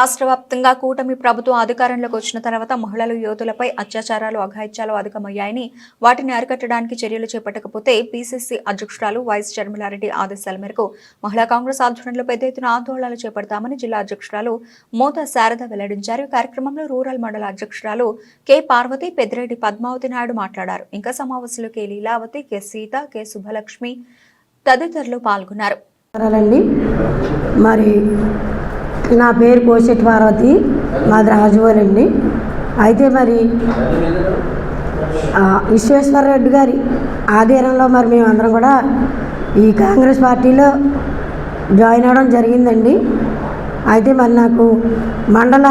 రాష్ట్ర వ్యాప్తంగా కూటమి ప్రభుత్వం అధికారంలోకి వచ్చిన తర్వాత మహిళలు యువతులపై అత్యాచారాలు అఘాయిత్యాలు అధికమయ్యాయని వాటిని అరికట్టడానికి చర్యలు చేపట్టకపోతే పీసీసీ అధ్యక్షురాలు వైఎస్ షర్మిలారెడ్డి ఆదేశాల మేరకు మహిళా కాంగ్రెస్ ఆధ్వర్యంలో పెద్ద ఎత్తున ఆందోళనలు చేపడతామని జిల్లా అధ్యక్షురాలు మోత శారద వెల్లడించారు. కార్యక్రమంలో రూరల్ మండల అధ్యక్షురాలు కె పార్వతి పెద్దిరెడ్డి పద్మావతి నాయుడు మాట్లాడారు. ఇంకా సమావేశంలో K Leelavathi K Seetha K Subhalakshmi తదితరులు పాల్గొన్నారు. మరి నా పేరు కోశెట్టి పార్వతి మాది రాజువాలండి అయితే మరి విశ్వేశ్వరరెడ్డి విశ్వేశ్వర రెడ్డి గారి ఆధీనంలో మరి మేమందరం కూడా ఈ కాంగ్రెస్ పార్టీలో జాయిన్ అవ్వడం జరిగిందండి. అయితే మరి నాకు మండల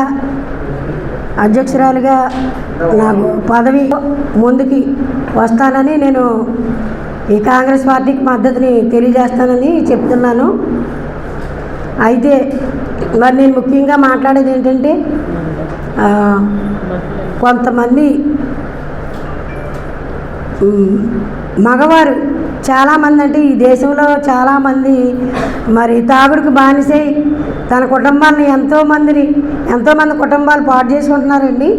అధ్యక్షురాలుగా నాకు పదవి ముందుకి వస్తానని నేను ఈ కాంగ్రెస్ పార్టీకి మద్దతుని తెలియజేస్తానని చెప్తున్నాను. అయితే మరి నేను ముఖ్యంగా మాట్లాడేది ఏంటంటే కొంతమంది మగవారు చాలామంది అంటే ఈ దేశంలో చాలామంది మరి తాగుడుకు బానిసై తన కుటుంబాన్ని ఎంతోమందిని ఎంతోమంది కుటుంబాలు పాడు చేసుకుంటున్నారండి.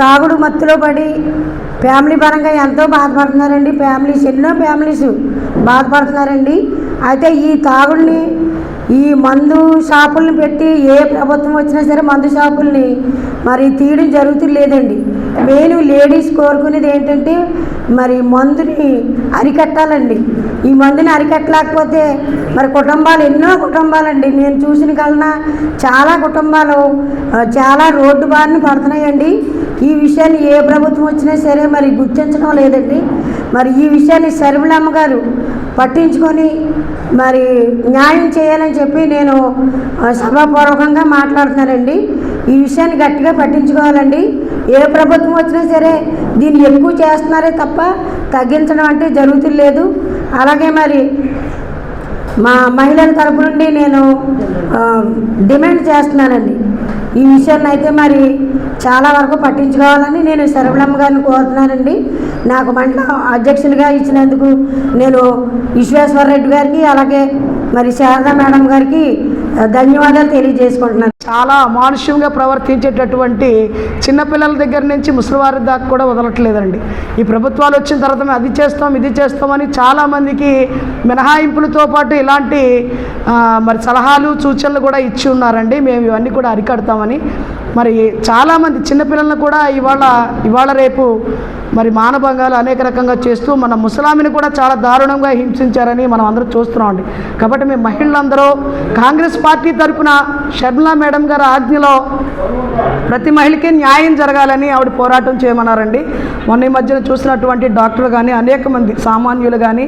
తాగుడు మత్తులో పడి ఫ్యామిలీ పరంగా ఎంతో బాధపడుతున్నారండి. ఫ్యామిలీస్ ఎన్నో ఫ్యామిలీస్ బాధపడుతున్నారండి. అయితే ఈ తాగుడిని ఈ మందు షాపుల్ని పెట్టి ఏ ప్రభుత్వం వచ్చినా సరే మందు షాపుల్ని మరి తీయడం జరుగుతుంది లేదండి. మెయిన్ లేడీస్ కోరుకునేది ఏంటంటే మరి మందుని అరికట్టాలండి. ఈ మందుని అరికట్టలేకపోతే మరి కుటుంబాలు ఎన్నో కుటుంబాలండి. నేను చూసిన కలన చాలా కుటుంబాలు చాలా రోడ్డు బారిన పడుతున్నాయండి. ఈ విషయాన్ని ఏ ప్రభుత్వం వచ్చినా సరే మరి గుర్తించడం లేదండి. మరి ఈ విషయాన్ని శర్మిలమ్మ గారు పట్టించుకొని మరి న్యాయం చేయాలని చెప్పి నేను సభాపూర్వకంగా మాట్లాడుతున్నానండి. ఈ విషయాన్ని గట్టిగా పట్టించుకోవాలండి. ఏ ప్రభుత్వం వచ్చినా సరే దీన్ని ఎక్కువ చేస్తున్నారే తప్ప తగ్గించడం అంటే జరుగుతులేదు అలాగే మరి మా మహిళల తరపు నుండి నేను డిమాండ్ చేస్తున్నానండి. ఈ విషయాన్ని అయితే మరి చాలా వరకు పట్టించుకోవాలని నేను శరవణమ్మ గారిని కోరుతున్నానండి. నాకు మండల అధ్యక్షులుగా ఇచ్చినందుకు నేను విశ్వేశ్వర రెడ్డి గారికి అలాగే మరి శారదా మేడం గారికి ధన్యవాదాలు తెలియజేసుకుంటున్నాను. చాలా అమానుష్యంగా ప్రవర్తించేటటువంటి చిన్నపిల్లల దగ్గర నుంచి ముసలివారి దాకా కూడా వదలట్లేదండి. ఈ ప్రభుత్వాలు వచ్చిన తర్వాత మేము అది చేస్తాం ఇది చేస్తామని చాలామందికి మినహాయింపులతో పాటు ఇలాంటి మరి సలహాలు సూచనలు కూడా ఇచ్చి ఉన్నారండి. మేము ఇవన్నీ కూడా అరికడతామని. మరి చాలామంది చిన్నపిల్లలను కూడా ఇవాళ ఇవాళ రేపు మరి మానభంగాలు అనేక రకంగా చేస్తూ మన ముసలామిని కూడా చాలా దారుణంగా హింసించారని మనం అందరూ చూస్తున్నామండి. కాబట్టి మేము మహిళలందరూ కాంగ్రెస్ పార్టీ తరపున షర్మిలా మేడం గారి ఆజ్ఞలో ప్రతి మహిళకి న్యాయం జరగాలని ఆవిడ పోరాటం చేయమన్నారండి. మొన్న ఈ మధ్యన చూసినటువంటి డాక్టర్లు కానీ అనేక మంది సామాన్యులు కానీ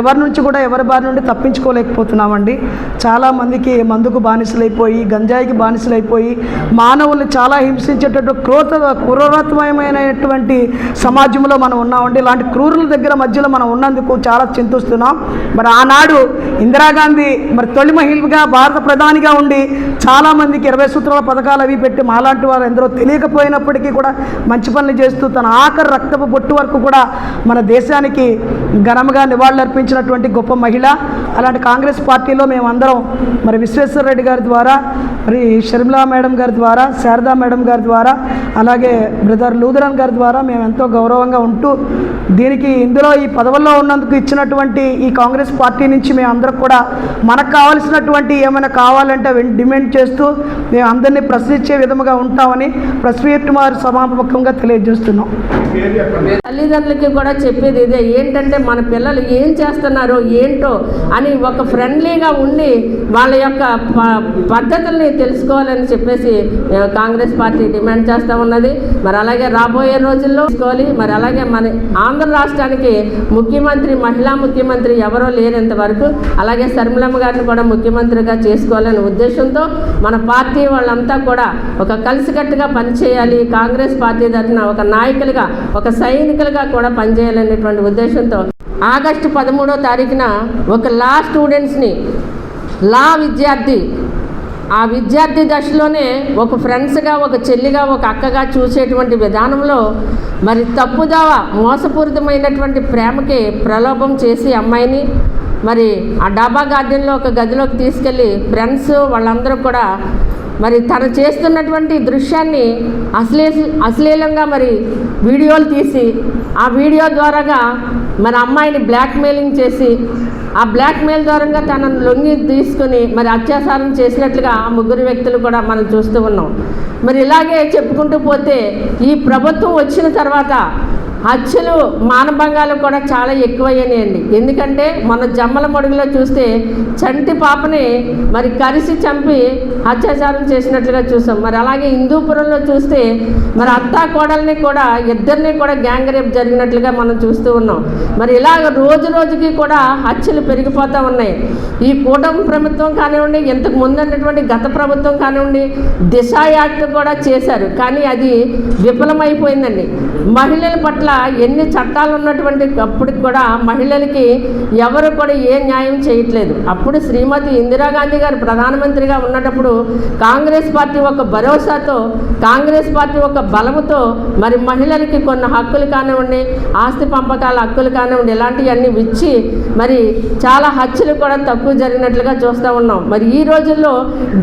ఎవరి నుంచి కూడా ఎవరి బారి నుండి తప్పించుకోలేకపోతున్నామండి. చాలామందికి మందుకు బానిసలైపోయి గంజాయికి బానిసలైపోయి మానవుల్ని చాలా హింసించేటట్టు క్రోత క్రూరత్వమైనటువంటి సమాజంలో మనం ఉన్నామండి. ఇలాంటి క్రూరుల దగ్గర మధ్యలో మనం ఉన్నందుకు చాలా చింతిస్తున్నాం. మరి ఆనాడు ఇందిరాగాంధీ మరి తొలి మహిళగా భారత ప్రధానిగా ఉండి చాలామందికి ఇరవై సూత్రాల పథకాలు అవి పెట్టి మాలాంటి వారు ఎందరో తెలియకపోయినప్పటికీ కూడా మంచి పనులు చేస్తూ తన ఆఖరి రక్తపు బొట్టు వరకు కూడా మన దేశానికి ఘనంగా నివాళులర్పించినటువంటి గొప్ప మహిళ. అలాంటి కాంగ్రెస్ పార్టీలో మేమందరం మరి విశ్వేశ్వర రెడ్డి గారి ద్వారా మరి షర్మిలా మేడం గారి ద్వారా శారదా మేడం గారి ద్వారా అలాగే బ్రదర్ లూథరన్ గారి ద్వారా మేము ఎంతో గౌరవంగా ఉంటూ దీనికి ఇందులో ఈ పదవుల్లో ఉన్నందుకు ఇచ్చినటువంటి ఈ కాంగ్రెస్ పార్టీ నుంచి మేము అందరం కూడా మనకు కావాల్సినటువంటి ఏమైనా కావాలంటే అవి డిమాండ్ చేస్తూ మేము అందరినీ ప్రశ్నించే విధముగా ఉంటామని ప్రెస్ మీట్ వారి తెలియజేస్తున్నాం. తల్లిదండ్రులకి కూడా చెప్పేది ఇదే ఏంటంటే మన పిల్లలు ఏం చేస్తున్నారో ఏంటో అని ఒక ఫ్రెండ్లీగా ఉండి వాళ్ళ యొక్క ప- పద్ధతుల్ని తెలుసుకోవాలని చెప్పేసి కాంగ్రెస్ పార్టీ డిమాండ్ చేస్తూ ఉన్నది. మరి అలాగే రాబోయే రోజుల్లో తీసుకోవాలి మరి అలాగే మన ఆంధ్ర రాష్ట్రానికి ముఖ్యమంత్రి మహిళా ముఖ్యమంత్రి ఎవరో లేనంత వరకు అలాగే శర్మిలమ్మ గారిని కూడా ముఖ్యమంత్రిగా చేసుకోవాలనే ఉద్దేశంతో మన పార్టీ వాళ్ళంతా కూడా ఒక కలిసికట్టుగా పనిచేయాలి. కాంగ్రెస్ పార్టీ తరఫున ఒక నాయకులుగా ఒక సైనికులుగా కూడా పనిచేయాలనేటువంటి ఉద్దేశంతో ఆగస్టు పదమూడో తారీఖున ఒక లా స్టూడెంట్స్ని లా విద్యార్థి ఆ విద్యార్థి దశలోనే ఒక ఫ్రెండ్స్గా ఒక చెల్లిగా ఒక అక్కగా చూసేటువంటి విధానంలో మరి తప్పుదావ మోసపూరితమైనటువంటి ప్రేమకి ప్రలోభం చేసి అమ్మాయిని మరి ఆ డాబా గార్డెన్లో ఒక గదిలోకి తీసుకెళ్ళి ఫ్రెండ్స్ వాళ్ళందరూ కూడా మరి తను చేస్తున్నటువంటి దృశ్యాన్ని అశ్లీ అశ్లీలంగా మరి వీడియోలు తీసి ఆ వీడియో ద్వారాగా మన అమ్మాయిని బ్లాక్మెయిలింగ్ చేసి ఆ బ్లాక్మెయిల్ ద్వారంగా తనను లొంగి తీసుకుని మరి అత్యాచారం చేసినట్లుగా ఆ ముగ్గురు వ్యక్తులు కూడా మనం చూస్తూ ఉన్నాం. మరి ఇలాగే చెప్పుకుంటూ పోతే ఈ ప్రభుత్వం వచ్చిన తర్వాత హత్యలు మానభంగాలు కూడా చాలా ఎక్కువయ్యాయండి. ఎందుకంటే మన జమ్మల మడుగులో చూస్తే చంటి పాపని మరి కరిసి చంపి అత్యాచారం చేసినట్లుగా చూసాం. మరి అలాగే హిందూపురంలో చూస్తే మరి అత్తా కోడల్ని కూడా ఇద్దరిని కూడా గ్యాంగ్ రేప్ జరిగినట్లుగా మనం చూస్తూ ఉన్నాం. మరి ఇలాగ రోజు రోజుకి కూడా హత్యలు పెరిగిపోతూ ఉన్నాయి. ఈ కూటమి ప్రభుత్వం కానివ్వండి ఇంతకు ముందు ఉన్నటువంటి గత ప్రభుత్వం కానివ్వండి దిశ యాక్ట్ కూడా చేశారు. కానీ అది విఫలమైపోయిందండి. మహిళల పట్ల ఎన్ని చట్టాలు ఉన్నటువంటి అప్పటికి కూడా మహిళలకి ఎవరు కూడా ఏ న్యాయం చేయట్లేదు. అప్పుడు శ్రీమతి ఇందిరాగాంధీ గారు ప్రధానమంత్రిగా ఉన్నటప్పుడు కాంగ్రెస్ పార్టీ ఒక భరోసాతో కాంగ్రెస్ పార్టీ ఒక బలముతో మరి మహిళలకి కొన్ని హక్కులు కానివ్వండి ఆస్తి పంపకాల హక్కులు కానివ్వండి ఇలాంటివన్నీ ఇచ్చి మరి చాలా హత్యలు కూడా తక్కువ జరిగినట్లుగా చూస్తూ ఉన్నాం. మరి ఈ రోజుల్లో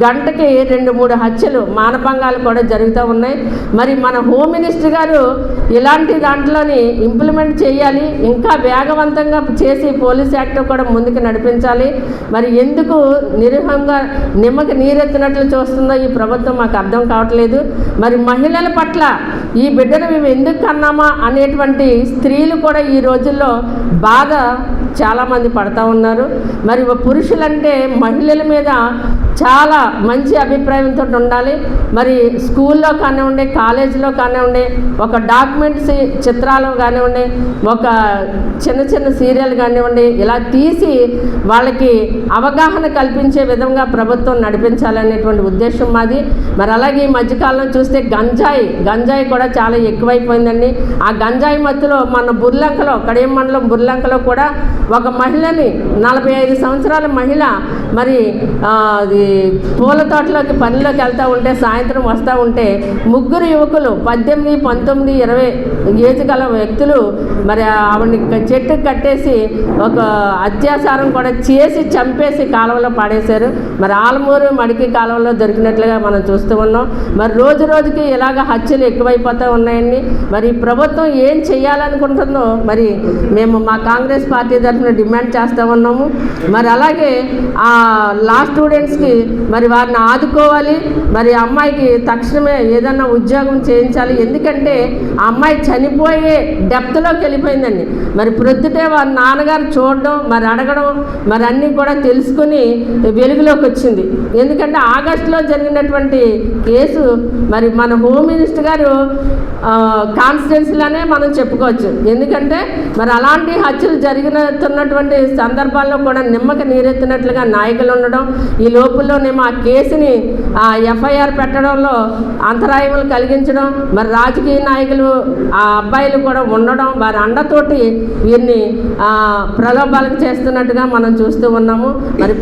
గంటకి రెండు మూడు హత్యలు మానభంగాలు కూడా జరుగుతూ ఉన్నాయి. మరి మన హోమ్ మినిస్టర్ గారు ఇలాంటి దాంట్లో దాంట్లోని ఇంప్లిమెంట్ చేయాలి ఇంకా వేగవంతంగా చేసి పోలీస్ యాక్ట్ కూడా ముందుకు నడిపించాలి. మరి ఎందుకు నిరూహంగా నిమ్మకి నీరెత్తినట్లు చూస్తుందో ఈ ప్రభుత్వం మాకు అర్థం కావట్లేదు. మరి మహిళల పట్ల ఈ బిడ్డను మేము ఎందుకు కన్నామా అనేటువంటి స్త్రీలు కూడా ఈ రోజుల్లో బాధ చాలామంది పడతా ఉన్నారు. మరి పురుషులంటే మహిళల మీద చాలా మంచి అభిప్రాయంతో ఉండాలి. మరి స్కూల్లో కానివ్వండి కాలేజీలో కానివ్వండి ఒక డాక్యుమెంట్స్ చిత్రాలు కానివ్వండి ఒక చిన్న చిన్న సీరియల్ కానివ్వండి ఇలా తీసి వాళ్ళకి అవగాహన కల్పించే విధంగా ప్రభుత్వం నడిపించాలనేటువంటి ఉద్దేశం మాది. మరి అలాగే ఈ మధ్యకాలంలో చూస్తే గంజాయి గంజాయి కూడా చాలా ఎక్కువైపోయిందండి. ఆ గంజాయి మత్తులో మన బుర్లంకలో కడియం మండలం బుర్లంకలో కూడా ఒక మహిళని నలభై ఐదు సంవత్సరాల మహిళ మరి అది పూల తోటలోకి పనిలోకి వెళ్తూ ఉంటే సాయంత్రం వస్తూ ఉంటే ముగ్గురు యువకులు పద్దెనిమిది పంతొమ్మిది ఇరవై ఏజ్ గల వ్యక్తులు మరి ఆవిడని క- చెట్టుకు కట్టేసి ఒక అత్యాచారం కూడా చేసి చంపేసి కాలువలో పాడేశారు. మరి ఆలమూరు మడికి కాలువలో దొరికినట్లుగా మనం చూస్తూ ఉన్నాం. మరి రోజు రోజుకి ఇలాగ హత్యలు ఎక్కువైపోతూ ఉన్నాయండి. మరి ప్రభుత్వం ఏం చేయాలనుకుంటుందో మరి మేము మా కాంగ్రెస్ పార్టీ తరఫున డిమాండ్ చేస్తూ ఉన్నాము. మరి అలాగే ఆ లా స్టూడెంట్స్కి మరి వారిని ఆదుకోవాలి. మరి అమ్మాయికి తక్షణమే ఏదన్నా ఉద్యోగం చేయించాలి. ఎందుకంటే ఆ అమ్మాయి చనిపోయే డెప్త్లోకి వెళ్ళిపోయిందండి. మరి ప్రొద్దుటే వారి నాన్నగారు చూడడం మరి అడగడం మరి అన్నీ కూడా తెలుసుకుని వెలుగులోకి వచ్చింది. ఎందుకంటే ఆగస్టులో జరిగినటువంటి కేసు మరి మన హోమ్ మినిస్టర్ గారు కాన్స్టిట్యున్సీలోనే మనం చెప్పుకోవచ్చు. ఎందుకంటే మరి అలాంటి హత్యలు జరిగినటువంటి సందర్భాల్లో కూడా నిమ్మకి నీరెత్తినట్లుగా నాయకులు ఉండడం ఈ లోపుల్లోనేమో ఆ కేసుని ఆ ఎఫ్ఐఆర్ పెట్టడంలో అంతరాయములు కలిగించడం మరి రాజకీయ నాయకులు ఆ అబ్బాయిలు కూడా ఉండడం వారి అండతోటి వీరిని ప్రలోభాలకు చేస్తున్నట్టుగా మనం చూస్తూ ఉన్నాము. మరి